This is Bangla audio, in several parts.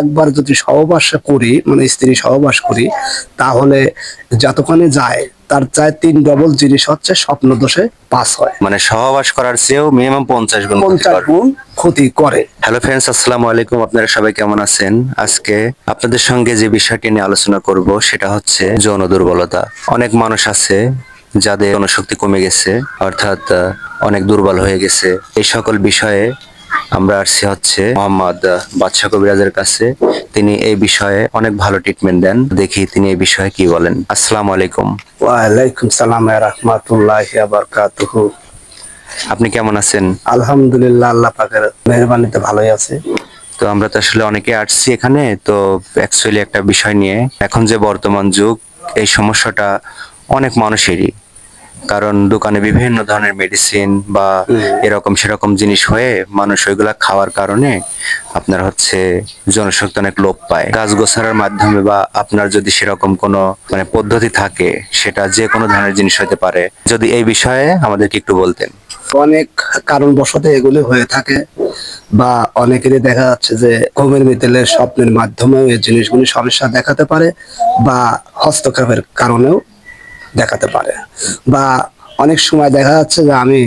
একবার যদি সহবাস করি মানে স্ত্রী সহবাস করি তাহলে যতক্ষণে যায় তার চায় তিন ডবল জিনিস হচ্ছে স্বপ্ন দোষে পাস হয়। মানে সহবাস করার চেয়েও মিনিমাম পঞ্চাশ গুণ পঞ্চাশ গুণ ক্ষতি করে। হ্যালো ফ্রেন্ডস আসসালামু আলাইকুম। আপনারা সবাই কেমন আছেন? আজকে আপনাদের সঙ্গে যে বিষয়টি নিয়ে আলোচনা করব সেটা হচ্ছে যৌন দুর্বলতা। অনেক মানুষ আছে যাদের জনশক্তি কমে গেছে অর্থাৎ অনেক দুর্বল হয়ে গেছে। এই সকল বিষয়ে আমরা আসছি হচ্ছে মোহাম্মদ আহ, বাদশা কবিরাজের কাছে। তিনি এই বিষয়ে অনেক ভালো ট্রিটমেন্ট দেন। দেখি তিনি এই বিষয়ে কি বলেন। আসসালামু আলাইকুম। ওয়ালাইকুম সালাম রহমাতুল্লাহ বারকাতুহু। আপনি কেমন আছেন? আলহামদুলিল্লাহ আল্লাহ পাকের মেহরবানিতে ভালোই আছে। তো আমরা তো আসলে অনেকে আসছি এখানে তো অ্যাকচুয়ালি একটা বিষয় নিয়ে। এখন যে বর্তমান যুগ এই সমস্যাটা অনেক মানুষেরই। কারণ দোকানে বিভিন্ন ধরনের মেডিসিন বা এরকম সেরকম জিনিস হয়ে মানুষ ওইগুলা খাওয়ার কারণে আপনার হচ্ছে জনশক্তি অনেক লোপ পায়। গাছ গোছানোর মাধ্যমে বা আপনার যদি সেরকম কোনো মানে পদ্ধতি থাকে সেটা যে কোনো ধরনের জিনিস হতে পারে। যদি এই বিষয়ে আমাদেরকে একটু বলতেন। অনেক কারণ কারণবশত এগুলি হয়ে থাকে বা অনেকেরই দেখা যাচ্ছে যে ঘুমের মিতেলের স্বপ্নের মাধ্যমেও এই জিনিসগুলি সমস্যা দেখাতে পারে বা হস্তক্ষেপের কারণেও দেখাতে পারে। বা অনেক সময় দেখা যাচ্ছে যে আমি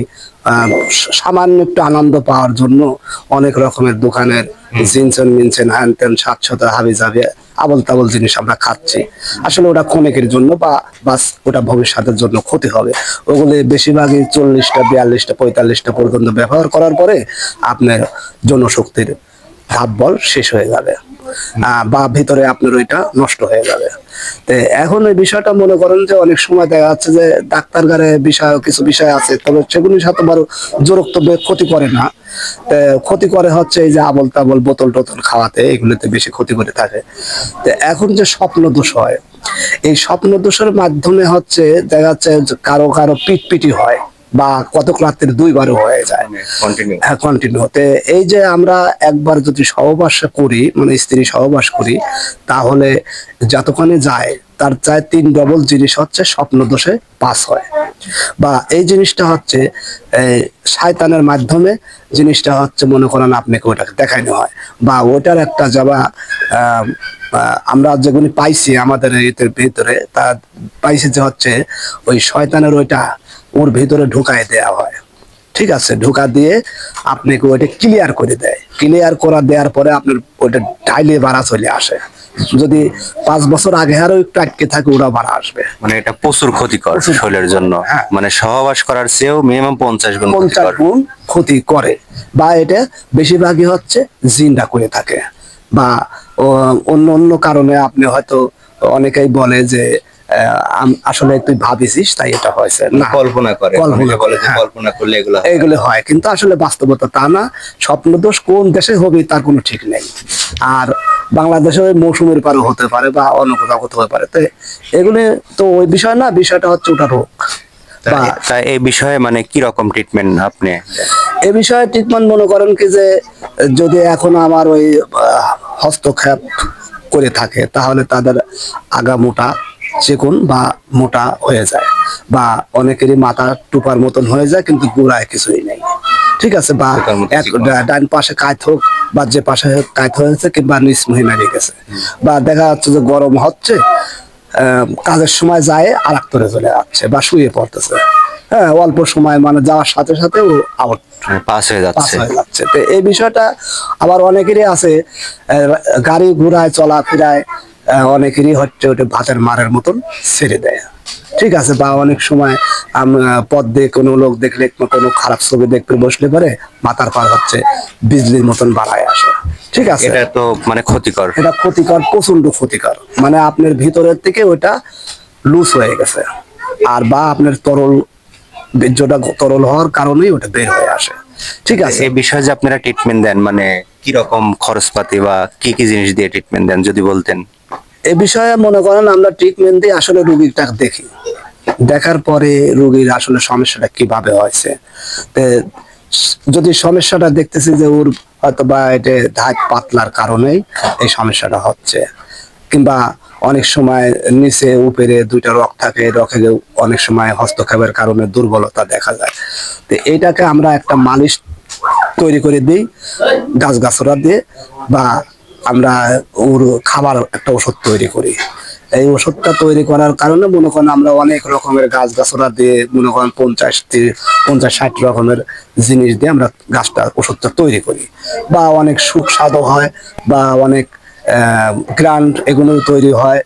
সামান্য একটু আনন্দ পাওয়ার জন্য অনেক রকমের দোকানের জিনসেন মিনসেন হ্যান ত্যান সাতশত হাবি যাবে আবল তাবল জিনিস আমরা খাচ্ছি। আসলে ওটা ক্ষণিকের জন্য বা বাস ওটা ভবিষ্যতের জন্য ক্ষতি হবে। ওগুলি বেশিরভাগই চল্লিশটা বিয়াল্লিশটা পঁয়তাল্লিশটা পর্যন্ত ব্যবহার করার পরে আপনার জনশক্তির ভাব বল শেষ হয়ে যাবে। আহ, বা ভিতরে আপনার ওইটা নষ্ট হয়ে যাবে। এখন এই বিষয়টা মনে করেন যে অনেক সময় দেখা যাচ্ছে যে ডাক্তার গারে বিষয়, কিছু বিষয় আছে তবে সেগুলির সাথে বড় জোরক্ত ক্ষতি করে না। ক্ষতি করে হচ্ছে এই যে আবল তাবল বোতল টোতল খাওয়াতে, এগুলোতে বেশি ক্ষতি করে থাকে। এখন যে স্বপ্ন দোষ হয়, এই স্বপ্ন দোষের মাধ্যমে হচ্ছে দেখা যাচ্ছে কারও কারও পিটপিটি হয়। বা কতক রাত্রে দুইবারও হয়ে যায়। কন্টিনিউ হ্যাঁ কন্টিনিউ তে এই যে আমরা একবার যদি সহবাস করি মানে স্ত্রী সহবাস করি তাহলে যতক্ষণে যায় তার চায় তিন ডবল জিনিস হচ্ছে স্বপ্ন দোষে পাস হয়। বা এই জিনিসটা হচ্ছে শয়তানের মাধ্যমে জিনিসটা হচ্ছে মনে করেন আপনাকে ওটাকে দেখাইতে হয়। বা ওটার একটা যাবা আমরা যেগুলি পাইছি আমাদের ভিতরে তা পাইছি যে হচ্ছে ওই শয়তানের ওইটা ওর ভিতরে ঢুকাই দেওয়া হয়। ঠিক আছে ঢোকা দিয়ে আপনাকে ওইটা ক্লিয়ার করে দেয়। ক্লিয়ার করা দেওয়ার পরে আপনার ওইটা ডাইলে বাড়া চলে আসে। যদি পাঁচ বছর আগে আরও একটু আটকে থাকে ওরা বাড়া আসবে। মানে এটা প্রচুর ক্ষতিকর শরীরের জন্য। হ্যাঁ। মানে সহবাস করার চেয়েও মিনিমাম পঞ্চাশ গুণ পঞ্চাশ গুণ ক্ষতি করে। বা এটা বেশিরভাগই হচ্ছে জিনটা করে থাকে। বা অন্য অন্য কারণে আপনি হয়তো অনেকেই বলে যে আসলে তুই ভাবিছিস তাই এটা হয়েছে। না কল্পনা করে। কল্পনা যে হ্যাঁ। কল্পনা করলে এগুলো এগুলো হয় কিন্তু আসলে বাস্তবতা তা না। স্বপ্ন দোষ কোন দেশে হবে তার কোনো ঠিক নেই। আর বাংলাদেশে ওই মৌসুমের পারে হতে পারে বা অন্য কোথাও হতে পারে। তো এগুলো তো ওই বিষয় না বিষয়টা হচ্ছে ওটা রোগ। তা- এই বিষয়ে মানে কি রকম ট্রিটমেন্ট আপনি? এ বিষয়ে ট্রিটমেন্ট মনে করেন কি যে যদি এখন আমার ওই হস্তক্ষেপ করে থাকে তাহলে তাদের আগা মোটা চিকুন বা মোটা হয়ে যায় বা অনেকেরই মাথা টুপার মতন হয়ে যায় কিন্তু গোড়ায় কিছুই নেই। ঠিক আছে? বা এক ডান পাশে কায়ত হোক বা যে পাশে কায়ত হয়েছে কিংবা নিচ মহিলা গেছে। বা দেখা যাচ্ছে যে গরম হচ্ছে কাজের সময় যায় আর করে চলে যাচ্ছে বা শুয়ে পড়তেছে। হ্যাঁ অল্প সময় মানে যাওয়ার সাথে সাথে ও আউট পাস হয়ে যাচ্ছে। যাচ্ছে। তো এই বিষয়টা আবার অনেকেরই আছে গাড়ি ঘোড়ায় চলাফেরায় অনেকেরই হচ্ছে ওটা ভাতের মারের মতন ছেড়ে দেয়। ঠিক আছে বা অনেক সময় পথ দিয়ে কোনো লোক দেখলে কোনো খারাপ ছবি দেখতে বসলে পরে মাথার পার হচ্ছে বিজলির মতন বাড়ায় আসে। ঠিক আছে? এটা তো মানে ক্ষতিকর। এটা ক্ষতিকর প্রচণ্ড ক্ষতিকর। মানে আপনার ভিতরের থেকে ওটা লুজ হয়ে গেছে। আর বা আপনার তরল বীর্যটা তরল হওয়ার কারণেই ওটা বের হয়ে আসে। ঠিক আছে? এই বিষয়ে যে আপনারা ট্রিটমেন্ট দেন মানে কি রকম খরচপাতি বা কি কি জিনিস দিয়ে ট্রিটমেন্ট দেন যদি বলতেন। এ বিষয়ে মনে করেন আমরা ট্রিটমেন্ট দিয়ে আসলে রুগীটা দেখি। দেখার পরে রুগীর আসলে সমস্যাটা কীভাবে হয়েছে। যদি সমস্যাটা দেখতেছি যে ওর হয়তো বা এটা ধাত পাতলার কারণেই এই সমস্যাটা হচ্ছে, কিংবা অনেক সময় নিচে উপরে দুইটা রক থাকে, রকে অনেক সময় হস্তক্ষেপের কারণে দুর্বলতা দেখা যায়। তো এইটাকে আমরা একটা মালিশ তৈরি করে দিই গাছ গাছরা দিয়ে, বা আমরা ওর খাবার একটা ওষুধ তৈরি করি। এই ওষুধটা তৈরি করার কারণে মনে করেন আমরা অনেক রকমের গাছ গাছরা দিয়ে মনে করেন পঞ্চাশ পঞ্চাশ ষাট রকমের জিনিস দিয়ে আমরা গাছটা ওষুধটা তৈরি করি। বা অনেক সুস্বাদু হয় বা অনেক গ্রান্ড এগুলো তৈরি হয়।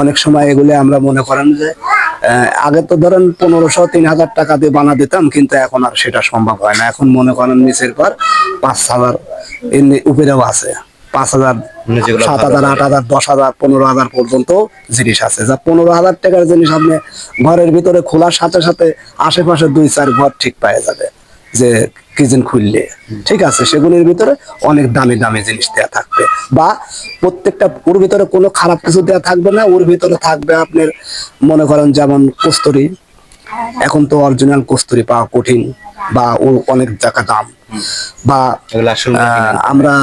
অনেক সময় এগুলো আমরা মনে করেন যে আগে তো ধরেন পনেরোশো, তিন হাজার টাকা দিয়ে বানা দিতাম, কিন্তু এখন আর সেটা সম্ভব হয় না। এখন মনে করেন নিচের পর পাঁচ হাজার এমনি উপরেও আছে। পাঁচ হাজার মানে সাত হাজার আট হাজার দশ হাজার পনেরো হাজার পর্যন্ত জিনিস আছে। যা পনেরো হাজার টাকার জিনিস আপনি ঘরের ভিতরে খোলার সাথে সাথে আশেপাশে দুই চার ঘর ঠিক পাওয়া যাবে যে কিচেন খুললে। ঠিক আছে সেগুলির ভিতরে অনেক দামি দামি জিনিস দেওয়া থাকবে। বা প্রত্যেকটা ওর ভিতরে কোনো খারাপ কিছু দেওয়া থাকবে না ওর ভিতরে থাকবে আপনার মনে করেন যেমন কস্তুরি এখন তো অরিজিনাল কস্তুরি পাওয়া কঠিন বা ও অনেক টাকা দাম। বা আমরা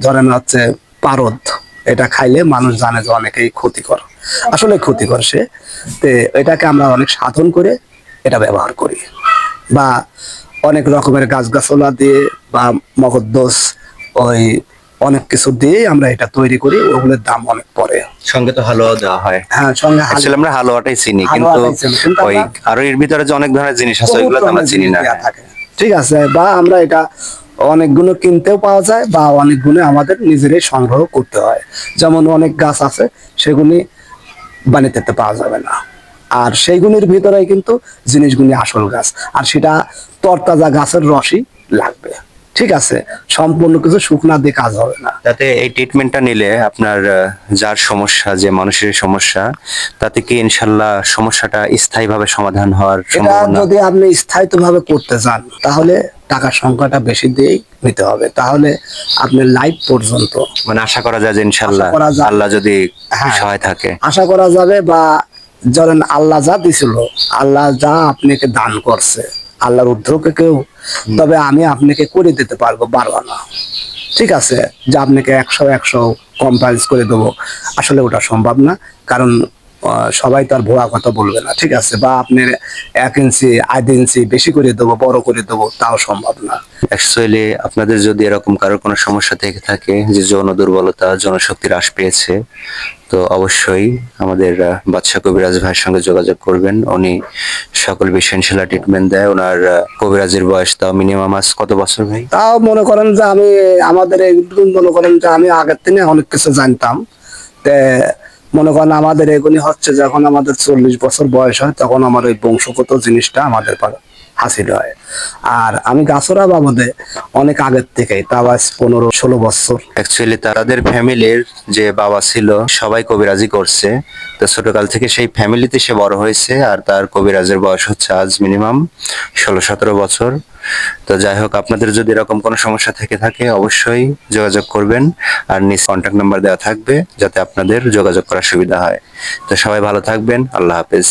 ধরেন হচ্ছে পারদ এটা খাইলে মানুষ জানে যে অনেকেই ক্ষতিকর। আসলে ক্ষতিকর সে। তে এটাকে আমরা অনেক সাধন করে এটা ব্যবহার করি। বা অনেক রকমের গাছগাছলা দিয়ে বা মগদ্দোষ ওই অনেক কিছু দিয়ে আমরা এটা তৈরি করি ওগুলোর দাম অনেক পড়ে। সঙ্গে তো হালুয়া দেওয়া হয়। হ্যাঁ সঙ্গে আসলে আমরা হালুয়াটাই চিনি কিন্তু ওই আরও এর ভিতরে যে অনেক ধরনের জিনিস আছে ওইগুলো আমরা চিনি না। ঠিক আছে বা আমরা এটা অনেকগুলো কিনতেও পাওয়া যায় বা অনেকগুলো আমাদের নিজেরাই সংগ্রহ করতে হয়। যেমন অনেক গাছ আছে সেগুলি বানিতে পাওয়া যাবে না। আর সেইগুলির ভিতরে কিন্তু জিনিসগুলি আসল গাছ আর সেটা তরতাজা গাছের রসই লাগবে। ঠিক আছে সম্পূর্ণ কিছু শুকনা দিয়ে কাজ হবে না তাতে এই ট্রিটমেন্টটা নিলে আপনার যার সমস্যা যে মানুষের সমস্যা তাতে কি ইনশাল্লাহ সমস্যাটা স্থায়ীভাবে সমাধান হওয়ার সম্ভাবনা যদি আপনি স্থায়িত্বভাবে করতে চান তাহলে টাকার সংখ্যাটা বেশি দিয়েই নিতে হবে তাহলে আপনি লাইফ পর্যন্ত মানে আশা করা যায় যে ইনশাল্লাহ করা যায়। আল্লাহ যদি হ্যাঁ। সহায় থাকে আশা করা যাবে বা ধরেন আল্লাহ যা দিছিল আল্লাহ যা আপনাকে দান করছে আল্লাহর উদ্ধকে কেউ তবে আমি আপনাকে করে দিতে পারব পারব না। ঠিক আছে? যে আপনাকে একশো একশো কম্পালস করে দেবো। আসলে ওটা সম্ভব না কারণ সবাই তো আর ভুয়া কথা বলবে না ঠিক আছে? বা আপনার এক ইঞ্চি আধ ইঞ্চি বেশি করে দেবো বড় করে দেবো তাও সম্ভব না। অ্যাকচুয়ালি আপনাদের যদি এরকম কারোর কোনো সমস্যা থেকে থাকে যে যৌন দুর্বলতা যৌনশক্তি হ্রাস পেয়েছে তো অবশ্যই আমাদের আহ, বাদশা কবিরাজ ভাইয়ের সঙ্গে যোগাযোগ করবেন। উনি সকল বিষয় ইনশাল্লাহ ট্রিটমেন্ট দেয়। ওনার কবিরাজের বয়স তাও মিনিমাম আজ কত বছর ভাই? তাও মনে করেন যে আমি আমাদের মনে করেন যে আমি আগের থেকে অনেক কিছু জানতাম। তে মনে করেন আমাদের এগুলি হচ্ছে যখন আমাদের চল্লিশ বছর বয়স হয়, তখন আমার ওই বংশগত জিনিসটা আমাদের হাসিল হয়। আর আমি গাছরা বাবদে অনেক আগের থেকেই আজ পনেরো ষোলো বছর। অ্যাকচুয়ালি তাদের ফ্যামিলির যে বাবা ছিল, সবাই কবিরাজি করছে। তো ছোটকাল থেকে সেই ফ্যামিলিতে সে বড় হয়েছে, আর তার কবিরাজের বয়স হচ্ছে আজ মিনিমাম ষোলো সতেরো বছর। তো যাই হোক, আপনাদের যদি এরকম কোনো সমস্যা থেকে থাকে, অবশ্যই যোগাযোগ করবেন। আর নিজ কন্ট্যাক্ট নাম্বার দেওয়া থাকবে, যাতে আপনাদের যোগাযোগ করার সুবিধা হয়। তো সবাই ভালো থাকবেন। আল্লাহ হাফেজ।